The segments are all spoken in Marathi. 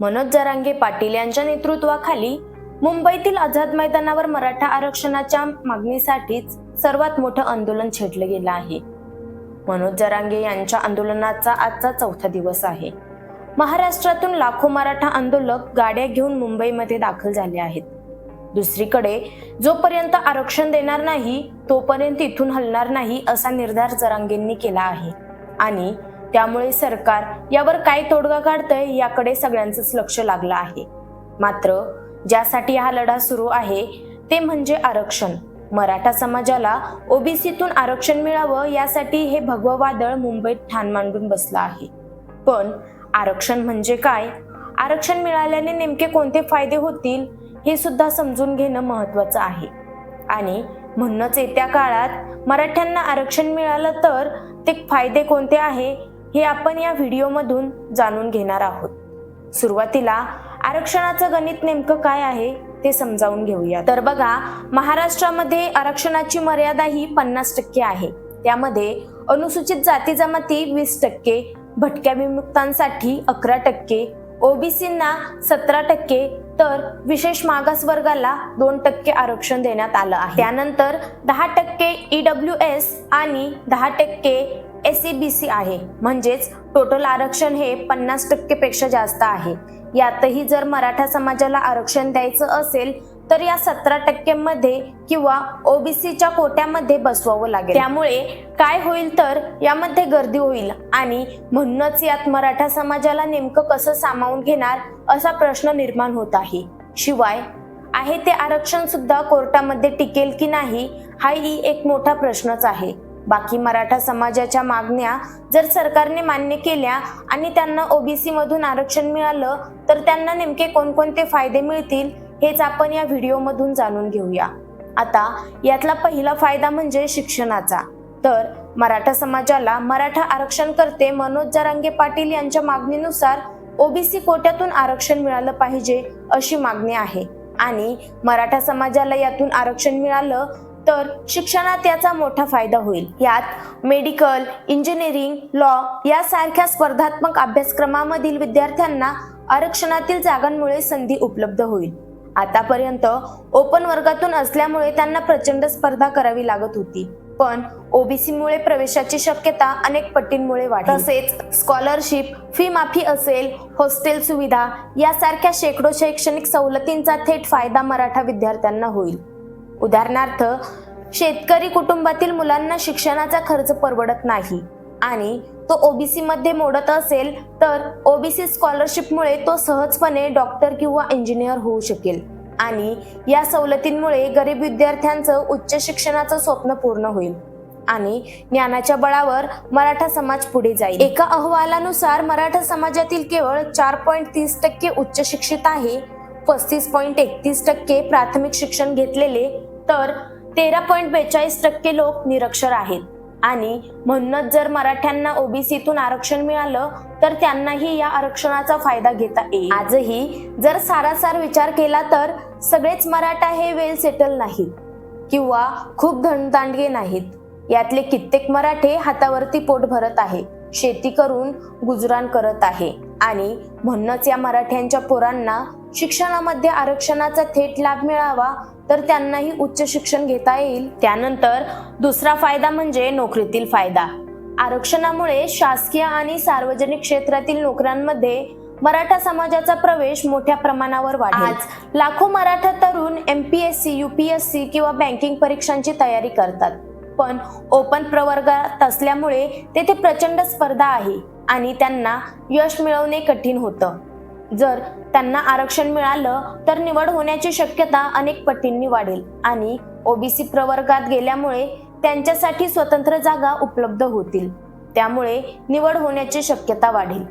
मनोज जरांगे पाटील यांच्या नेतृत्वाखाली मुंबईतील आझाद मैदानावर मराठा आरक्षणाच्या मागणीसाठीच सर्वात मोठं आंदोलन छेडलं गेलं आहे. मनोज जरांगे यांच्या आंदोलनाचा आजचा चौथा दिवस आहे. महाराष्ट्रातून लाखो मराठा आंदोलक गाड्या घेऊन मुंबईमध्ये दाखल झाले आहेत. दुसरीकडे जोपर्यंत आरक्षण देणार नाही तोपर्यंत इथून हलणार नाही असा निर्धार जरांगेंनी केला आहे. आणि त्यामुळे सरकार यावर काय तोडगा काढतंय याकडे सगळ्यांचंच लक्ष लागलं आहे. मात्र ज्यासाठी हा लढा सुरू आहे ते म्हणजे आरक्षण. मराठा समाजाला ओबीसीतून आरक्षण मिळावं यासाठी हे भगवं वादळ मुंबईत ठाण मांडून बसलं आहे. पण आरक्षण म्हणजे काय? आरक्षण मिळाल्याने नेमके कोणते फायदे होतील हे सुद्धा समजून घेणं महत्वाचं आहे. आणि म्हणूनच येत्या काळात मराठ्यांना आरक्षण मिळालं तर ते फायदे कोणते आहे हे आपण या व्हिडिओमधून जाणून घेणार आहोत. सुरुवातीला आरक्षणाचं गणित नेमकं काय आहे ते समजावून घेऊया तर बघा महाराष्ट्रामध्ये आरक्षणाची मर्यादा ही पन्नास टक्के आहे. त्यामध्ये अनुसूचित जाती जमाती वीस टक्के भटक्या विमुक्तांसाठी अकरा टक्के ओबीसींना सतरा टक्के तर विशेष मागास वर्गाला दोन टक्के आरक्षण देण्यात आलं आहे. त्यानंतर दहा टक्के ईडब्ल्यू एस आणि दहा टक्के एस सी बी सी आहे. म्हणजेच टोटल आरक्षण हे पन्नास टक्केपेक्षा जास्त आहे. यातही जर मराठा समाजाला आरक्षण द्यायचं असेल तर या सतरा टक्क्यांमध्ये किंवा ओबीसीच्या कोट्यामध्ये बसवावं लागेल. त्यामुळे काय होईल तर यामध्ये गर्दी होईल. आणि म्हणूनच यात मराठा समाजाला नेमकं कसं सामावून घेणार असा प्रश्न निर्माण होत आहे. शिवाय आहे ते आरक्षण सुद्धा कोर्टामध्ये टिकेल की नाही हाही एक मोठा प्रश्नच आहे. बाकी मराठा समाजाच्या मागण्या जर सरकारने मान्य केल्या आणि त्यांना ओबीसी मधून आरक्षण मिळालं तर त्यांना नेमके कोणकोणते फायदे मिळतील हेच आपण या व्हिडिओमधून जाणून घेऊया. आता यातला पहिला फायदा म्हणजे शिक्षणाचा. तर मराठा समाजाला मराठा आरक्षण करते मनोज जरांगे पाटील यांच्या मागणीनुसार ओबीसी कोट्यातून आरक्षण मिळालं पाहिजे अशी मागणी आहे. आणि मराठा समाजाला यातून आरक्षण मिळालं तर शिक्षणात याचा मोठा फायदा होईल. यात मेडिकल इंजिनिअरिंग लॉ यासारख्या स्पर्धात्मक अभ्यासक्रमामधील विद्यार्थ्यांना आरक्षणातील जागांमुळे संधी उपलब्ध होईल. आतापर्यंत ओपन वर्गातून असल्यामुळे त्यांना प्रचंड स्पर्धा करावी लागत होती. पण ओबीसीमुळे प्रवेशाची शक्यता अनेक पटींमुळे वाढ तसेच स्कॉलरशिप फी माफी असेल हॉस्टेल सुविधा यासारख्या शेकडो शैक्षणिक सवलतींचा थेट फायदा मराठा विद्यार्थ्यांना होईल. उदाहरणार्थ शेतकरी कुटुंबातील मुलांना शिक्षणाचा खर्च परवडत नाही आणि तो ओबीसी मध्ये मोडत असेल तर ओबीसी स्कॉलरशिपमुळे तो सहजपणे डॉक्टर किंवा इंजिनियर होऊ शकेल. आणि या सवलतींमुळे गरीब विद्यार्थ्यांचं उच्च शिक्षणाचं स्वप्न पूर्ण होईल आणि ज्ञानाच्या बळावर मराठा समाज पुढे जाईल. एका अहवालानुसार मराठा समाजातील केवळ चार पॉईंट तीस टक्के उच्च शिक्षित आहे पस्तीस पॉईंट एकतीस टक्के प्राथमिक शिक्षण घेतलेले तर तेरा पॉईंट बेचाळीस टक्के लोक निरक्षर आहेत. आणि म्हणूनच जर मराठ्यांना ओबीसीतून आरक्षण मिळालं तर त्यांनाही या आरक्षणाचा फायदा घेता येईल. आजही जर सारासार विचार केला तर सगळेच मराठा हे वेल सेटल नाहीत किंवा खूप धनदांडगे नाहीत. यातले कित्येक मराठे हातावरती पोट भरत आहे शेती करून गुजराण करत आहे. आणि म्हणूनच या मराठ्यांच्या पोरांना शिक्षणामध्ये आरक्षणाचा थेट लाभ मिळावा तर त्यांनाही उच्च शिक्षण घेता येईल. त्यानंतर दुसरा फायदा म्हणजे नोकरीतील फायदा. आरक्षणामुळे शासकीय आणि सार्वजनिक क्षेत्रातील नोकऱ्यांमध्ये मराठा समाजाचा प्रवेश मोठ्या प्रमाणावर वाढेल. आज लाखो मराठा तरुण एमपीएससी युपीएससी किंवा बँकिंग परीक्षांची तयारी करतात. पण ओपन प्रवर्गात असल्यामुळे तेथे प्रचंड स्पर्धा आहे आणि त्यांना यश मिळवणे कठीण होतं. जर त्यांना आरक्षण मिळालं तर निवड होण्याची शक्यता अनेक पटींनी वाढेल आणि ओबीसी प्रवर्गात गेल्यामुळे त्यांच्यासाठी स्वतंत्र जागा उपलब्ध होतील. त्यामुळे निवड होण्याची शक्यता वाढेल.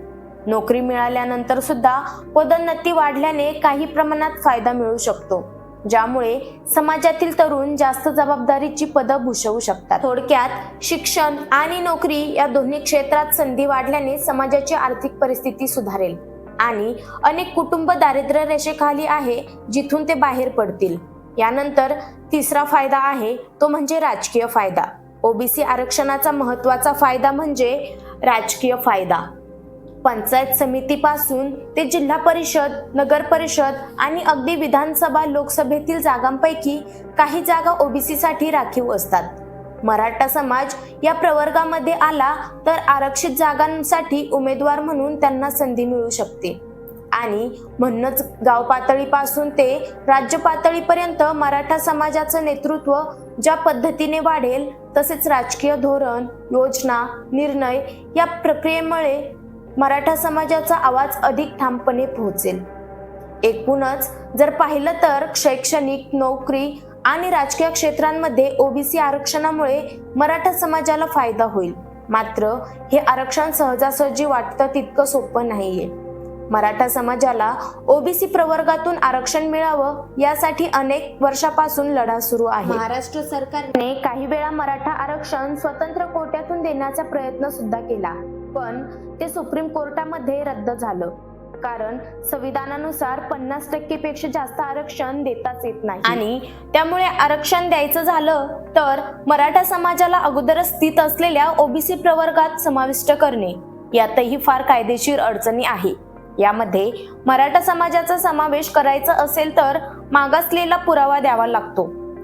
नोकरी मिळाल्यानंतर सुद्धा पदोन्नती वाढल्याने काही प्रमाणात फायदा मिळू शकतो ज्यामुळे समाजातील तरुण जास्त जबाबदारीची पदं भूषवू शकतात. थोडक्यात शिक्षण आणि नोकरी या दोन्ही क्षेत्रात संधी वाढल्याने समाजाची आर्थिक परिस्थिती सुधारेल. आणि अनेक कुटुंब दारिद्र्य रेषेखाली आहे जिथून ते बाहेर पडतील. यानंतर तिसरा फायदा आहे तो म्हणजे राजकीय फायदा. ओबीसी आरक्षणाचा महत्त्वाचा फायदा म्हणजे राजकीय फायदा. पंचायत समितीपासून ते जिल्हा परिषद नगर परिषद आणि अगदी विधानसभा लोकसभेतील जागांपैकी काही जागा ओबीसीसाठी राखीव असतात. मराठा समाज या प्रवर्गामध्ये आला तर आरक्षित जागांसाठी उमेदवार म्हणून त्यांना संधी मिळू शकते. आणि म्हणूनच गाव पातळीपासून ते राज्य पातळीपर्यंत मराठा समाजाचं नेतृत्व ज्या पद्धतीने वाढेल तसेच राजकीय धोरण योजना निर्णय या प्रक्रियेमुळे मराठा समाजाचा आवाज अधिक ठामपणे पोहोचेल. एकूणच जर पाहिलं तर शैक्षणिक नोकरी आणि राजकीय क्षेत्रांमध्ये ओबीसी आरक्षणामुळे मराठा समाजाला फायदा होईल. मात्र हे आरक्षण सहजासहजी वाटतं तितकं सोपं नाहीये. मराठा समाजाला ओबीसी प्रवर्गातून आरक्षण मिळावं यासाठी अनेक वर्षापासून लढा सुरू आहे. महाराष्ट्र सरकारने काही वेळा मराठा आरक्षण स्वतंत्र कोट्यातून देण्याचा प्रयत्न सुद्धा केला पण ते सुप्रीम कोर्टामध्ये रद्द झालं. कारण संविधानानुसार पन्नास टक्केपेक्षा जास्त आरक्षण देताच येत नाही. आणि त्यामुळे आरक्षण द्यायचं झालं तर मराठा समाजाला अगोदरच स्थित असलेल्या ओबीसी प्रवर्गात समाविष्ट करणे यातही फार कायदेशीर अडचणी आहे. यामध्ये मराठा समाजाचा समावेश करायचा असेल तर मागासलेला पुरावा द्यावा लागतो.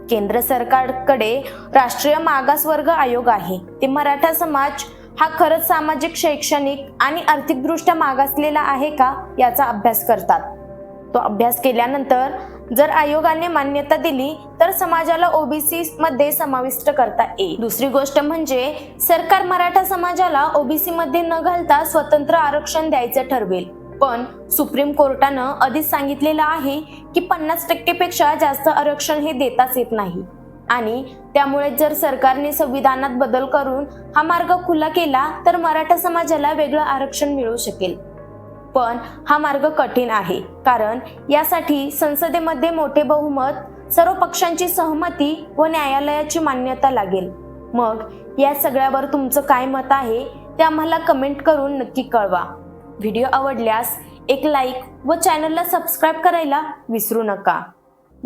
केंद्र सरकारकडे राष्ट्रीय मागासवर्ग आयोग आहे. ते मराठा समाज हा खरंच सामाजिक शैक्षणिक आणि आर्थिकदृष्ट्या मागासलेला आहे का याचा अभ्यास करतात. तो अभ्यास केल्यानंतर जर आयोगाने मान्यता दिली तर समाजाला ओबीसी मध्ये समाविष्ट करता येईल. दुसरी गोष्ट म्हणजे सरकार मराठा समाजाला ओबीसी मध्ये न घालता स्वतंत्र आरक्षण द्यायचं ठरवेल. पण सुप्रीम कोर्टानं आधीच सांगितलेलं आहे की पन्नास टक्केपेक्षा जास्त आरक्षण हे देताच येत नाही. आणि त्यामुळे जर सरकारने संविधानात बदल करून हा मार्ग खुला केला तर मराठा समाजाला वेगळं आरक्षण मिळू शकेल. पण हा मार्ग कठीण आहे कारण यासाठी संसदेमध्ये मोठे बहुमत सर्व पक्षांची सहमती व न्यायालयाची मान्यता लागेल. मग या सगळ्यावर तुमचं काय मत आहे ते आम्हाला कमेंट करून नक्की कळवा. व्हिडिओ आवडल्यास एक लाईक व चॅनलला सबस्क्राईब करायला विसरू नका.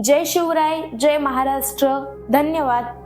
जय शिवराय जय महाराष्ट्र. धन्यवाद.